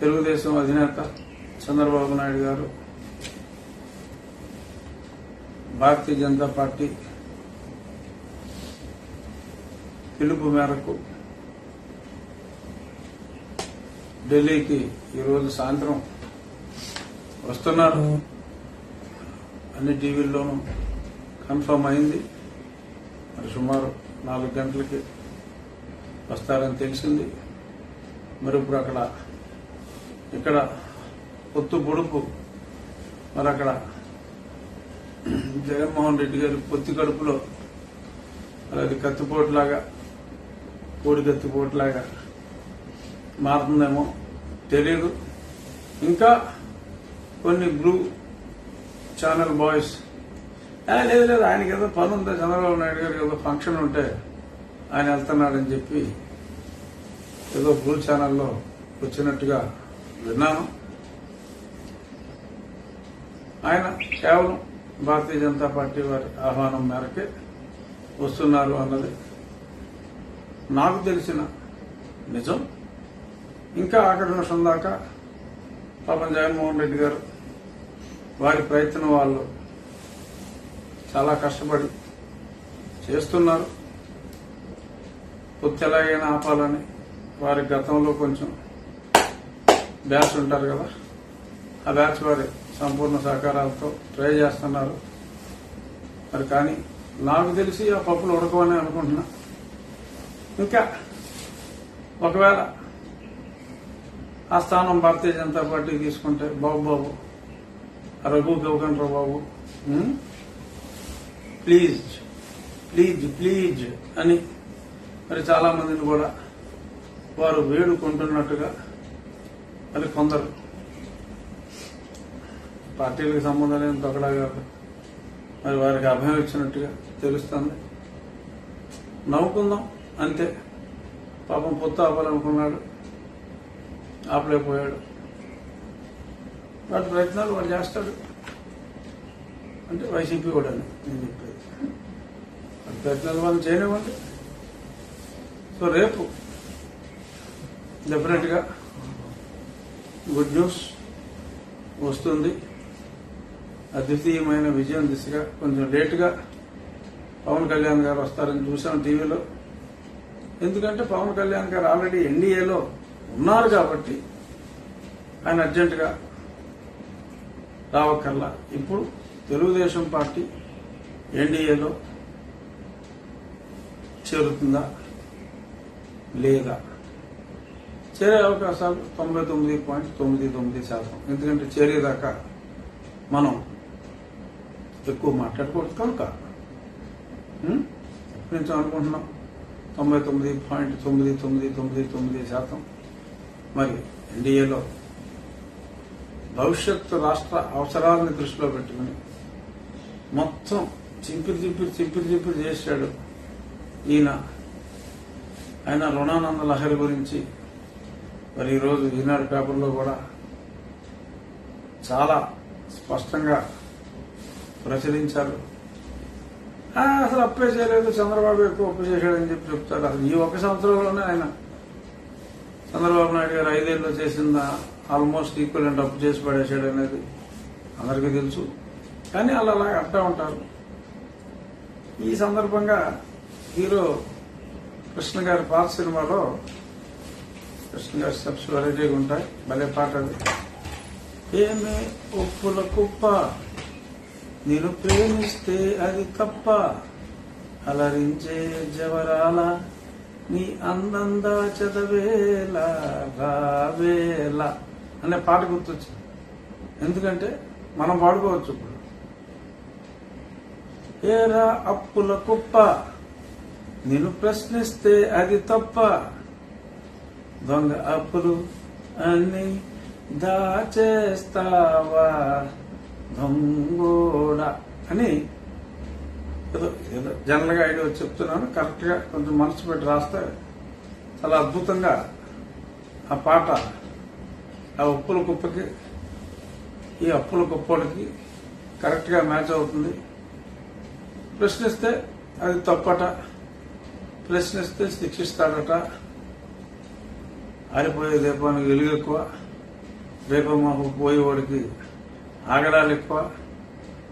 తెలుగుదేశం అధినేత చంద్రబాబు నాయుడు గారు భారతీయ జనతా పార్టీ పిలుపు మేరకు ఢిల్లీకి ఈరోజు సాయంత్రం వస్తున్నారు. అన్ని టీవీల్లోనూ కన్ఫర్మ్ అయింది. మరి సుమారు నాలుగు గంటలకి వస్తారని తెలిసింది. మరి ఇప్పుడు అక్కడ ఇక్కడ పొత్తు పొడుపు. మరి అక్కడ జగన్మోహన్ రెడ్డి గారి పొత్తి కడుపులో మరి అది కత్తిపోట్లాగా కోడి కత్తిపోట్లాగా మారుతుందేమో తెలియదు ఇంకా కొన్ని బ్లూ ఛానల్ బాయ్స్. లేదు లేదు ఆయనకి ఏదో పని ఉందా? చంద్రబాబు నాయుడు గారికి ఏదో ఫంక్షన్ ఉంటే ఆయన వెళ్తున్నాడని చెప్పి ఏదో బ్లూ ఛానల్లో వచ్చినట్టుగా విన్నాను. ఆయన కేవలం భారతీయ జనతా పార్టీ వారి ఆహ్వానం మేరకే వస్తున్నారు అన్నది నాకు తెలిసిన నిజం. ఇంకా ఆఖరి నిమిషం దాకా పాపం జగన్మోహన్ రెడ్డి గారు వారి ప్రయత్నం వాళ్ళు చాలా కష్టపడి చేస్తున్నారు. పొత్తు ఎలాగైనా ఆపాలని వారి గతంలో కొంచెం బ్యాచ్ ఉంటారు కదా? ఆ బ్యాచ్ వారి సంపూర్ణ సహకారాలతో ట్రై చేస్తున్నారు. మరి కానీ నాకు తెలిసి ఆ పప్పులు ఉడకమని అనుకుంటున్నా. ఇంకా ఒకవేళ ఆ స్థానం భారతీయ జనతా పార్టీ తీసుకుంటే బాబు బాబు రఘు రఘుకి బాబు ప్లీజ్ ప్లీజ్ ప్లీజ్ అని మరి చాలా మందిని కూడా వారు వేడుకుంటున్నట్టుగా మరి కొందరు. పార్టీలకు సంబంధం లేని తొకడా కాదు మరి వారికి అభయం ఇచ్చినట్టుగా తెలుస్తుంది. నవ్వుకుందాం అంతే. పాపం పొత్తు ఆపాలనుకున్నాడు. ఆపలేకపోయాడు. వాటి ప్రయత్నాలు వాడు చేస్తాడు. అంటే వైసీపీ కూడా నేను చెప్పేది. వాటి ప్రయత్నాలు వాళ్ళు చేయనివ్వండి. సో రేపు డెఫినెట్గా గుడ్ న్యూస్ వస్తుంది. అద్వితీయమైన విజయం దిశగా కొంచెం లేటుగా పవన్ కళ్యాణ్ గారు వస్తారని చూసాం టీవీలో. ఎందుకంటే పవన్ కళ్యాణ్ గారు ఆల్రెడీ ఎన్డీఏలో ఉన్నారు కాబట్టి ఆయన అర్జెంటుగా రావక్కర్లా. ఇప్పుడు తెలుగుదేశం పార్టీ ఎన్డీఏలో చేరుతుందా లేదా? చేరే అవకాశాలు తొంభై తొమ్మిది పాయింట్ తొమ్మిది తొమ్మిది శాతం. ఎందుకంటే చేరేదాకా మనం ఎక్కువ మాట్లాడకూడదు కనుక. ఉం? నేను అనుకుంటున్నాం. తొంభై తొమ్మిది పాయింట్ తొమ్మిది తొమ్మిది తొమ్మిది తొమ్మిది శాతం. మరి ఎన్డీఏలో భవిష్యత్తు రాష్ట్ర అవసరాలను దృష్టిలో పెట్టుకుని మొత్తం చింపిరి చింపిరి చింపిరి చింపిరి చేశాడు ఈయన. ఆయన రుణానంద లహరి గురించి మరి ఈరోజు ఈనాడు పేపర్లో కూడా చాలా స్పష్టంగా ప్రచురించారు. అసలు అప్పే చేయలేదు చంద్రబాబు ఎక్కువ అప్పు చేశాడని చెప్పి చెప్తారు. అసలు ఈ ఒక సంవత్సరంలోనే ఆయన చంద్రబాబు నాయుడు గారు ఐదేళ్ళు చేసిన ఆల్మోస్ట్ ఈక్వల్ అప్పు చేసి పడేశాడు అనేది అందరికీ తెలుసు. కానీ వాళ్ళు అలా అంటూ ఉంటారు. ఈ సందర్భంగా హీరో కృష్ణ గారి పాత సినిమాలో కృష్ణ స్టెప్స్ వెరైటీగా ఉంటాయి. భలే పాట అది. ఏమే ఉప్పుల కుప్ప? నేను ప్రేమిస్తే అది తప్ప. అలరించే జవరాల నీ అందందా చదవేల రావేల అనే పాట గుర్తొచ్చింది. ఎందుకంటే మనం పాడుకోవచ్చు ఇప్పుడు. ఏరా అప్పుల కుప్ప? నేను ప్రశ్నిస్తే అది తప్ప. దొంగ అప్పులు అన్ని దాచేస్తావా? దొంగోడ అని ఏదో ఏదో జనరల్గా ఐడియా చెప్తున్నాను. కరెక్ట్గా కొంచెం మనసు పెట్టి రాస్తే చాలా అద్భుతంగా ఆ పాట ఆ ఉప్పుల కుప్పకి ఈ అప్పుల కుప్పలకి కరెక్ట్గా మ్యాచ్ అవుతుంది. ప్రశ్నిస్తే అది తప్పట. ప్రశ్నిస్తే శిక్షిస్తాడట. ఆరిపోయే దీపానికి వెలుగు ఎక్కువ. దీపం మాకు పోయేవాడికి ఆగడాలు ఎక్కువ.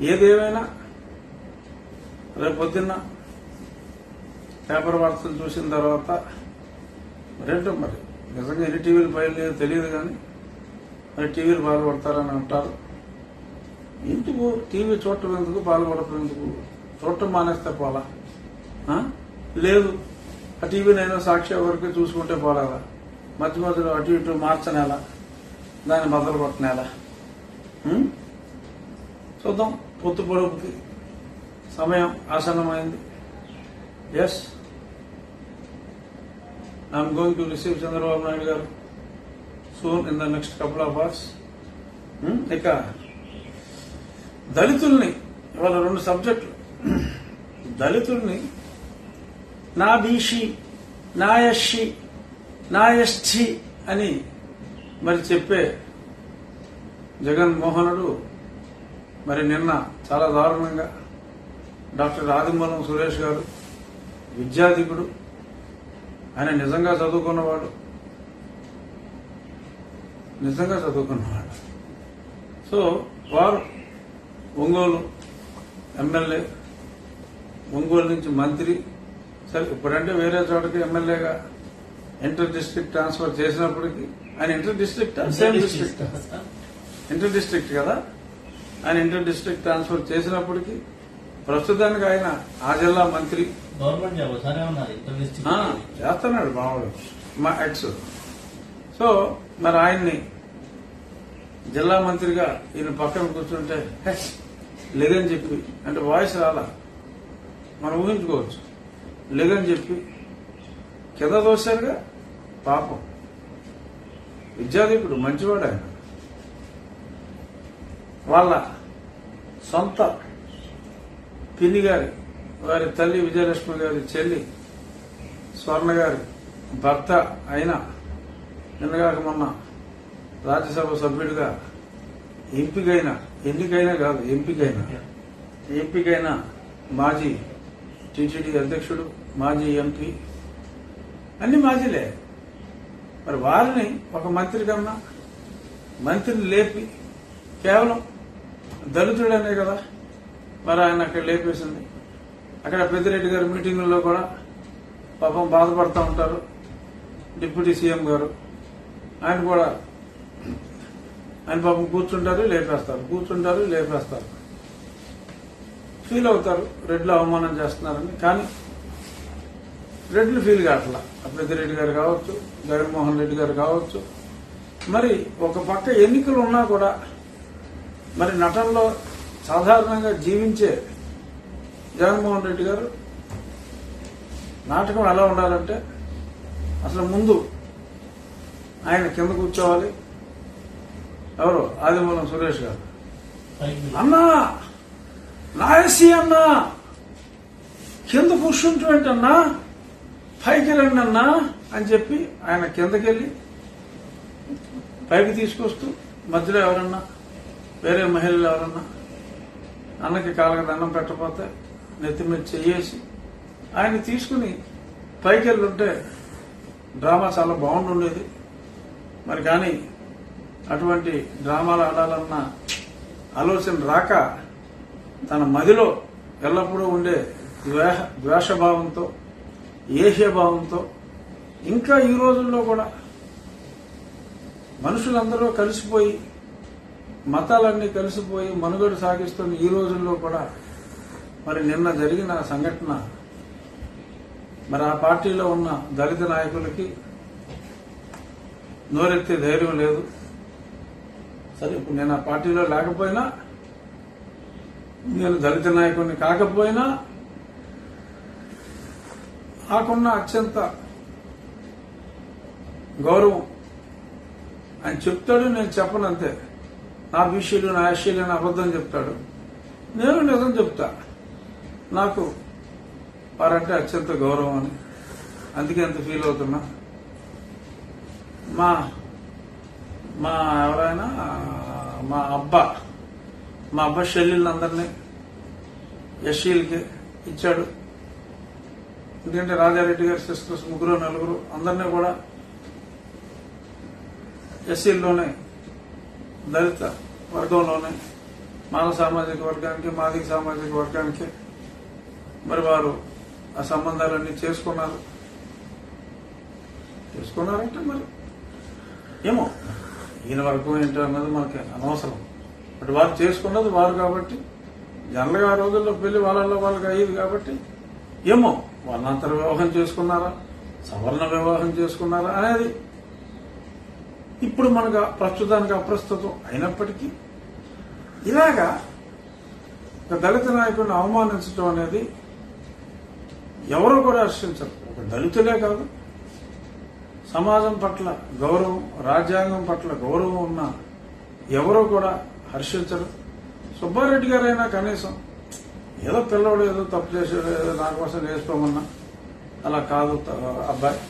ఏదేమైనా రేపు పొద్దున్న పేపర్ వార్తలు చూసిన తర్వాత మరేంటో మరి నిజంగా ఎన్ని టీవీలు బయలుదేరి తెలియదు కానీ మరి టీవీలు బాధపడతారని అంటారు. ఎందుకు టీవీ చూడటం ఎందుకు బాధపడటం ఎందుకు? చూడటం మానేస్తే పోలా? లేదు. ఆ టీవీ నేను సాక్షి వరకు చూసుకుంటే పోలేదా? మధ్య మధ్యలో అటు ఇటు మార్చనేలా దాన్ని బద్దలు కొట్టనేలా. చూద్దాం. పొత్తు పొడుపుకి సమయం ఆసన్నమైంది. Yes I'm going to receive Chandrababu Naidu garu soon in the next couple of hours ఇక దళితుల్ని ఇవాళ రెండు సబ్జెక్టులు. దళితుల్ని నా బీసీ నా ఎస్సీ నా ఎస్టీ అని మరి చెప్పే జగన్మోహనుడు మరి నిన్న చాలా దారుణంగా డాక్టర్ ఆదిమూలం సురేష్ గారు విద్యాధికుడు ఆయన నిజంగా చదువుకున్నవాడు నిజంగా చదువుకున్నవాడు. సో వారు ఒంగోలు ఎమ్మెల్యే ఒంగోలు నుంచి మంత్రి సరే ఇప్పుడంటే వేరే చోటకి ఎమ్మెల్యేగా ఇంటర్ డిస్ట్రిక్ట్ ట్రాన్స్ఫర్ చేసినప్పటికీ ఆయన inter district same district inter district కదా? ఆయన ఇంటర్ డిస్ట్రిక్ట్ ట్రాన్స్ఫర్ చేసినప్పటికీ ప్రస్తుతానికి ఆయన ఆ జిల్లా మంత్రి. చేస్తున్నాడు మామూలు. మా ఎక్స్ సో మరి ఆయన్ని జిల్లా మంత్రిగా ఈయన పక్కన కూర్చుంటే "హే, లేదని చెప్పి అంటే వాయిస్ రాలా? మనం ఊహించుకోవచ్చు. లేదని చెప్పి కింద దోశారుగా పాపం. విద్యాధికుడు మంచివాడు ఆయన వాళ్ళ సొంత పిన్ని గారి వారి తల్లి విజయలక్ష్మి గారి చెల్లి స్వర్ణ గారి భర్త అయిన నిన్నగాక మొన్న రాజ్యసభ సభ్యుడిగా ఎంపికైన ఎన్నికైనా కాదు ఎంపికైన ఎంపికైన మాజీ టీటీడీ అధ్యక్షుడు మాజీ ఎంపీ అన్ని మాజీలే. మరి వారిని ఒక మంత్రి కన్నా మంత్రిని లేపి కేవలం దళితుడనే కదా మరి ఆయన అక్కడ లేపేసింది. అక్కడ పెద్దిరెడ్డి గారి మీటింగుల్లో కూడా పాపం బాధపడుతూ ఉంటారు. డిప్యూటీ సీఎం గారు ఆయన కూడా ఆయన పాపం కూర్చుంటారు లేపేస్తారు. కూర్చుంటారు లేపేస్తారు. ఫీల్ అవుతారు. రెడ్లు అవమానం చేస్తున్నారని. కానీ రెడ్లు ఫీల్ కావట్లా. పెద్దిరెడ్డి గారు కావచ్చు జగన్మోహన్ రెడ్డి గారు కావచ్చు. మరి ఒక పక్క ఎన్నికలు ఉన్నా కూడా మరి నటనలో సాధారణంగా జీవించే జగన్మోహన్ రెడ్డి గారు నాటకం ఎలా ఉండాలంటే అసలు ముందు ఆయన కింద కూర్చోవాలి. ఎవరు? ఆదిమూలం సురేష్ గారు. అన్నా! నాయసి అన్నా! కింద కూర్చుంటున్నట్టన్నా పైకి రండి అన్నా అని చెప్పి ఆయన కిందకెళ్ళి పైకి తీసుకొస్తూ మధ్యలో ఎవరన్నా వేరే మహిళలు ఎవరన్నా అన్నకి కాళ్ళకి దండం పెట్టకపోతే నెత్తి మీద చెయ్యేసి ఆయన తీసుకుని పైకి వెళ్ళుంటే డ్రామా చాలా బాగుండుండేది. మరి కానీ అటువంటి డ్రామాలు ఆడాలన్న ఆలోచన రాక తన మదిలో ఎల్లప్పుడూ ఉండే ద్వేష ద్వేషభావంతో ఏహ్యభావంతో ఇంకా ఈ రోజుల్లో కూడా మనుషులందరూ కలిసిపోయి మతాలన్నీ కలిసిపోయి మనుగడ సాగిస్తున్న ఈ రోజుల్లో కూడా మరి నిన్న జరిగిన సంఘటన మరి ఆ పార్టీలో ఉన్న దళిత నాయకులకి నోరెత్తే ధైర్యం లేదు. సరే ఇప్పుడు నేను ఆ పార్టీలో లేకపోయినా నేను దళిత నాయకుడిని కాకపోయినా నాకున్న అత్యంత గౌరవం. ఆయన చెప్తాడు నేను చెప్పను అంతే. నా బీసీలు నా ఎస్సీలు నా అబద్ధం చెప్తాడు. నేను నిజం చెప్తా. నాకు వారంటే అత్యంత గౌరవం అని. అందుకే అంత ఫీల్ అవుతున్నా. మా మా ఎవరైనా మా అబ్బా మా అబ్బా షెల్లీలందరినీ ఎస్సీలకి ఇచ్చాడు. ఎందుకంటే రాజారెడ్డి గారి సిస్టర్స్ ముగ్గురు నలుగురు అందరినీ కూడా ఎస్సీల్లోనే దళిత వర్గంలోనే మాన సామాజిక వర్గానికి మాదిక సామాజిక వర్గానికి మరి వారు ఆ సంబంధాలన్నీ చేసుకున్నారు. చేసుకున్నారంటే మరి ఏమో ఈయన వర్గం ఏంటో అన్నది మనకి అనవసరం. బట్ వారు చేసుకున్నది వారు కాబట్టి జనరల్గా ఆ రోజుల్లో పెళ్ళి వాళ్ళల్లో వాళ్ళకి అయ్యేది కాబట్టి ఏమో. వర్ణాంతర వివాహం చేసుకున్నారా? సవర్ణ వివాహం చేసుకున్నారా అనేది? ఇప్పుడు మనకు ప్రస్తుతానికి అప్రస్తుతం అయినప్పటికీ ఇలాగా ఒక దళిత నాయకుడిని అవమానించడం అనేది ఎవరు కూడా హర్షించరు ఒక దళితులే కాదు. సమాజం పట్ల గౌరవం రాజ్యాంగం పట్ల గౌరవం ఉన్న ఎవరు కూడా హర్షించరు. సుబ్బారెడ్డి గారైనా కనీసం ఏదో పిల్లవాడు ఏదో తప్పు చేసాడు ఏదో నా కోసం చేసుకోమన్నా అలా కాదు అబ్బాయి.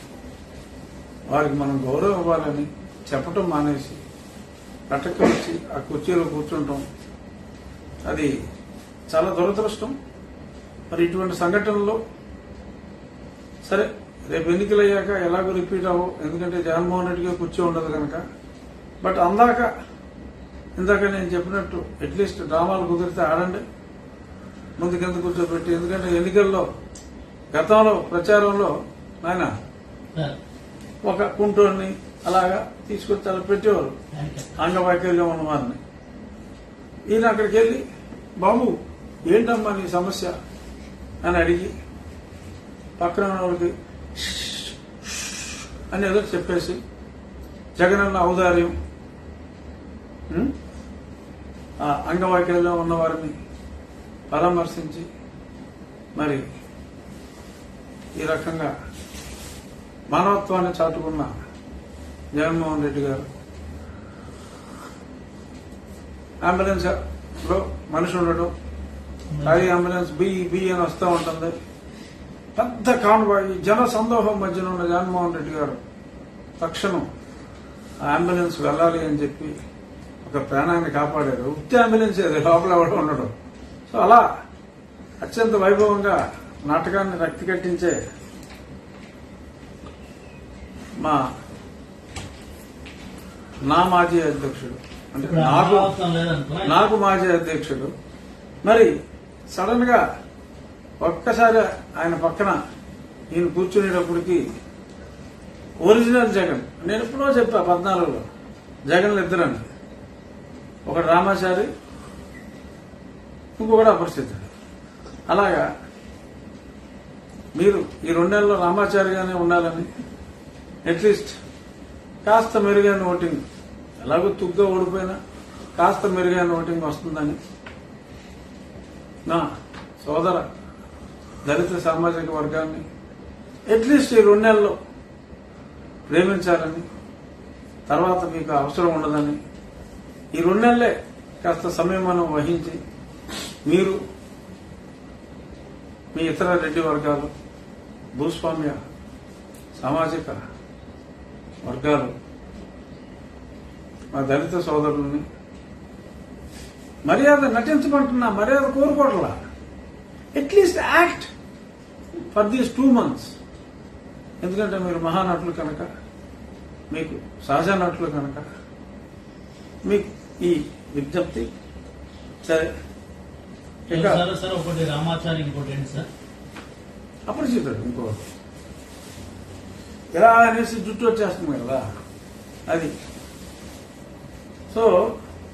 వారికి మనం గౌరవం ఇవ్వాలని చెప్పటం మానేసి రటకి వచ్చి ఆ కుర్చీలో కూర్చుంటాం. అది చాలా దురదృష్టం. మరి ఇటువంటి సంఘటనలో సరే రేపు ఎన్నికలు అయ్యాక ఎలాగో రిపీట్ అవ్వవు. ఎందుకంటే జగన్మోహన్ రెడ్డిగా కూర్చో ఉండదు కనుక బట్ అందాక ఇందాక నేను చెప్పినట్టు అట్లీస్ట్ డ్రామాలు కుదిరితే ఆడండి. ముందు కింద కూర్చోబెట్టి ఎందుకంటే ఎన్నికల్లో గతంలో ప్రచారంలో ఆయన ఒక కుంటోని అలాగా తీసుకొచ్చి అలా పెట్టేవారు. అంగవైకల్యం ఉన్నవారిని ఈయన అక్కడికి వెళ్ళి బాబు ఏంటమ్మా నీ సమస్య? అని అడిగి పక్కన ఉన్న వాళ్ళకి అని ఏదో చెప్పేసి జగనన్న ఔదార్యం అంగవైకల్యం ఉన్న వారిని పరామర్శించి మరి ఈ రకంగా మానవత్వాన్ని చాటుకున్న జగన్మోహన్ రెడ్డి గారు అంబులెన్స్లో మనిషి ఉండడం ఖాళీ అంబులెన్స్ బి బి అని వస్తూ ఉంటుంది. పెద్ద కాన్వాయ్ జన సందోహం మధ్యన ఉన్న జగన్మోహన్ రెడ్డి గారు తక్షణం ఆ అంబులెన్స్ వెళ్ళాలి అని చెప్పి ఒక ప్రాణాన్ని కాపాడారు. ఉత్తి అంబులెన్స్ అది లోపల ఎవడో ఉండడం. సో అలా అత్యంత వైభవంగా నాటకాన్ని రక్తి కట్టించే మా నా మాజీ అధ్యక్షుడు. అంటే నాకు నాకు మాజీ అధ్యక్షుడు. మరి సడన్గా ఒక్కసారి ఆయన పక్కన ఈయన కూర్చునేటప్పటికి ఒరిజినల్ జగన్. నేను ఎప్పుడో చెప్పా పద్నాలుగులో. జగన్లు ఇద్దరని ఒకడు రామాచారి ఇంకొకటి అపరిచితుడు. అలాగా మీరు ఈ రెండేళ్ళలో రామాచారిగానే ఉండాలని? అట్లీస్ట్ కాస్త మెరుగైన ఓటింగ్. ఎలాగో తుగ్గా ఓడిపోయినా కాస్త మెరుగైన ఓటింగ్ వస్తుందని. నా సోదర దళిత సామాజిక వర్గాన్ని అట్లీస్ట్ ఈ రెండు నెలల్లో ప్రేమించాలని తర్వాత మీకు అవసరం ఉండదని ఈ రెండు నెలలే కాస్త మనం వహించి మీరు మీ ఇతర రెడ్డి వర్గాలు భూస్వామ్య సామాజిక వర్గాలు మా దళిత సోదరుల్ని మర్యాద నటించమంటున్నా మర్యాద కోరుకోవట్లా? At least act for these two months. ఎందుకంటే మీరు మహానటులు కనుక మీకు సహజ నటులు కనుక మీకు ఈ విజ్ఞప్తి సరే. ఇంకా సార్ సార్ ఒకటి రామాచారి ఇంకోటి ఏంటి సార్? అపరిచితుడు ఇంకో. ఇలా అనేసి జుట్టు వచ్చేస్తుంది కదా అది. సో